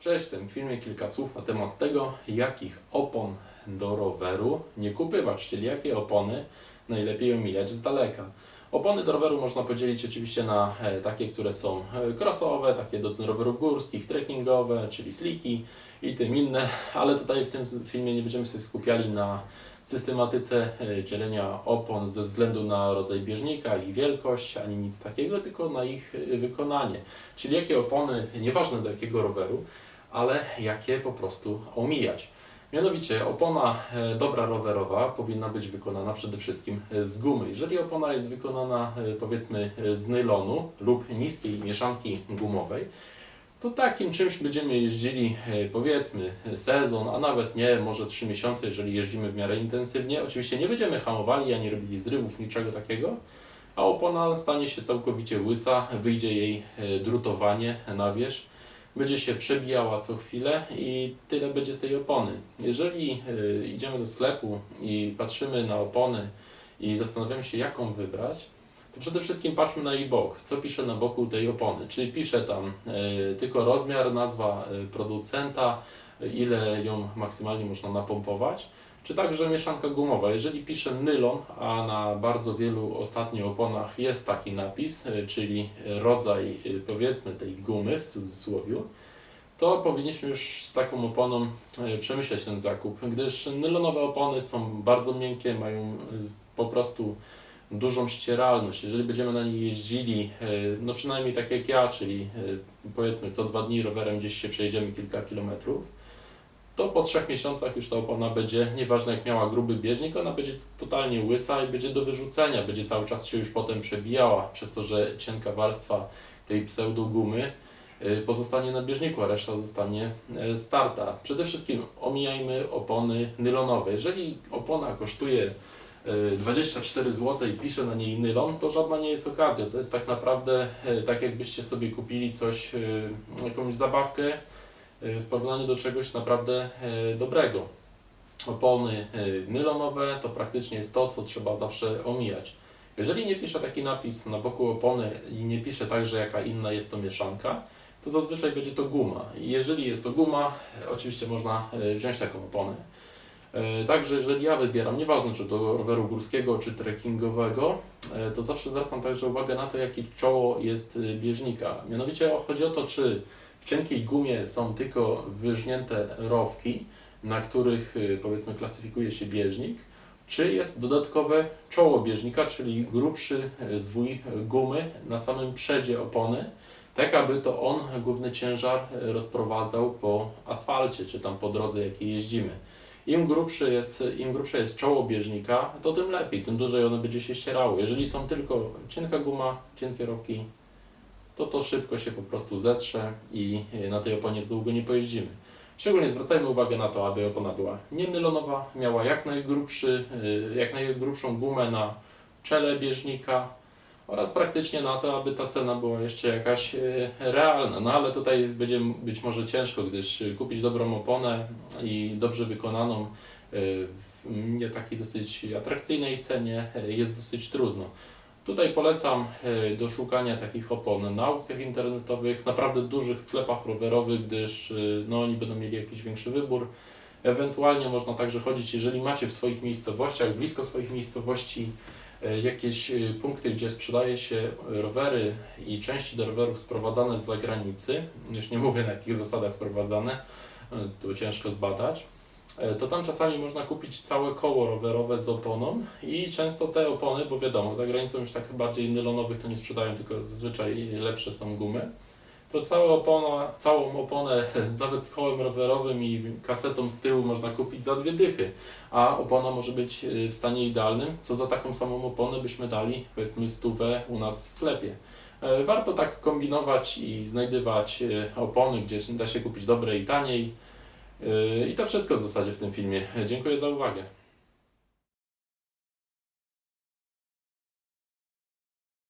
Cześć, w tym filmie kilka słów na temat tego, jakich opon do roweru nie kupywać, czyli jakie opony najlepiej omijać z daleka. Opony do roweru można podzielić oczywiście na e, takie, które są e, crossowe, takie do rowerów górskich, trekkingowe, czyli sliki i tym inne, ale tutaj w tym filmie nie będziemy się skupiali na systematyce e, dzielenia opon ze względu na rodzaj bieżnika, ich wielkość, ani nic takiego, tylko na ich wykonanie. Czyli jakie opony, nieważne do jakiego roweru, ale jakie po prostu omijać. Mianowicie opona e, dobra rowerowa powinna być wykonana przede wszystkim e, z gumy. Jeżeli opona jest wykonana e, powiedzmy z nylonu lub niskiej mieszanki gumowej, to takim czymś będziemy jeździli powiedzmy sezon, a nawet nie, może 3 miesiące, jeżeli jeździmy w miarę intensywnie. Oczywiście nie będziemy hamowali ani robili zrywów, niczego takiego, a opona stanie się całkowicie łysa, wyjdzie jej drutowanie na wierzch będzie się przebijała co chwilę i tyle będzie z tej opony. Jeżeli y, idziemy do sklepu i patrzymy na opony i zastanawiamy się, jaką wybrać, to przede wszystkim patrzmy na jej bok. Co pisze na boku tej opony? Czy pisze tam y, tylko rozmiar, nazwa y, producenta, ile ją maksymalnie można napompować? Czy także mieszanka gumowa? Jeżeli pisze nylon, a na bardzo wielu ostatnio oponach jest taki napis, y, czyli rodzaj y, powiedzmy tej gumy w cudzysłowie, to powinniśmy już z taką oponą y, przemyśleć ten zakup, gdyż nylonowe opony są bardzo miękkie, mają po prostu dużą ścieralność. Jeżeli będziemy na niej jeździli, no przynajmniej tak jak ja, czyli powiedzmy co dwa dni rowerem gdzieś się przejedziemy kilka kilometrów, to po trzech miesiącach już ta opona będzie, nieważne jak miała gruby bieżnik, ona będzie totalnie łysa i będzie do wyrzucenia, będzie cały czas się już potem przebijała, przez to, że cienka warstwa tej pseudogumy y, pozostanie na bieżniku, a reszta zostanie y, starta. Przede wszystkim omijajmy opony nylonowe. Jeżeli opona kosztuje y, 24 zł i pisze na niej nylon, to żadna nie jest okazja. To jest tak naprawdę y, tak jakbyście sobie kupili coś, jakąś zabawkę, w porównaniu do czegoś naprawdę e, dobrego. Opony e, nylonowe to praktycznie jest to, co trzeba zawsze omijać. Jeżeli nie pisze taki napis na boku opony i nie pisze także jaka inna jest to mieszanka, to zazwyczaj będzie to guma. Jeżeli jest to guma, oczywiście można wziąć taką oponę. Także jeżeli ja wybieram, nieważne czy do roweru górskiego czy trekkingowego, to zawsze zwracam także uwagę na to, jakie czoło jest bieżnika. Mianowicie chodzi o to, czy w cienkiej gumie są tylko wyżnięte rowki, na których y, powiedzmy klasyfikuje się bieżnik, czy jest dodatkowe czoło bieżnika, czyli grubszy y, zwój gumy na samym przedzie opony, tak aby to on główny ciężar y, rozprowadzał po asfalcie, czy tam po drodze, jakiej jeździmy. Im grubszy jest, im grubsze jest czoło bieżnika, to tym lepiej, tym dłużej ono będzie się ścierało. Jeżeli są tylko cienka guma, cienkie rowki, to to szybko się po prostu zetrze i y, na tej oponie z długo nie pojeździmy. Szczególnie zwracajmy uwagę na to, aby opona była nienylonowa, miała jak najgrubszy, y, jak najgrubszą gumę na czele bieżnika oraz praktycznie na to, aby ta cena była jeszcze jakaś y, realna. No ale tutaj będzie być może ciężko, gdyż kupić dobrą oponę i dobrze wykonaną w nie takiej dosyć atrakcyjnej cenie jest dosyć trudno. Tutaj polecam e, do szukania takich opon na aukcjach internetowych, naprawdę dużych sklepach rowerowych, gdyż e, no, oni będą mieli jakiś większy wybór. Ewentualnie można także chodzić, jeżeli macie w swoich miejscowościach, blisko swoich miejscowości, e, jakieś punkty, gdzie sprzedaje się rowery i części do rowerów sprowadzane z zagranicy, już nie mówię na jakich zasadach sprowadzane, to ciężko zbadać to tam czasami można kupić całe koło rowerowe z oponą i często te opony, bo wiadomo, za granicą już tak bardziej nylonowych to nie sprzedają, tylko zazwyczaj lepsze są gumy. To cała opona, całą oponę, nawet z kołem rowerowym i kasetą z tyłu można kupić za dwie dychy, a opona może być y, w stanie idealnym, co za taką samą oponę byśmy dali powiedzmy stówę u nas w sklepie. E, Warto tak kombinować i znajdywać opony, gdzie da się kupić dobre i taniej. Yy, I to wszystko w zasadzie w tym filmie. Dziękuję za uwagę.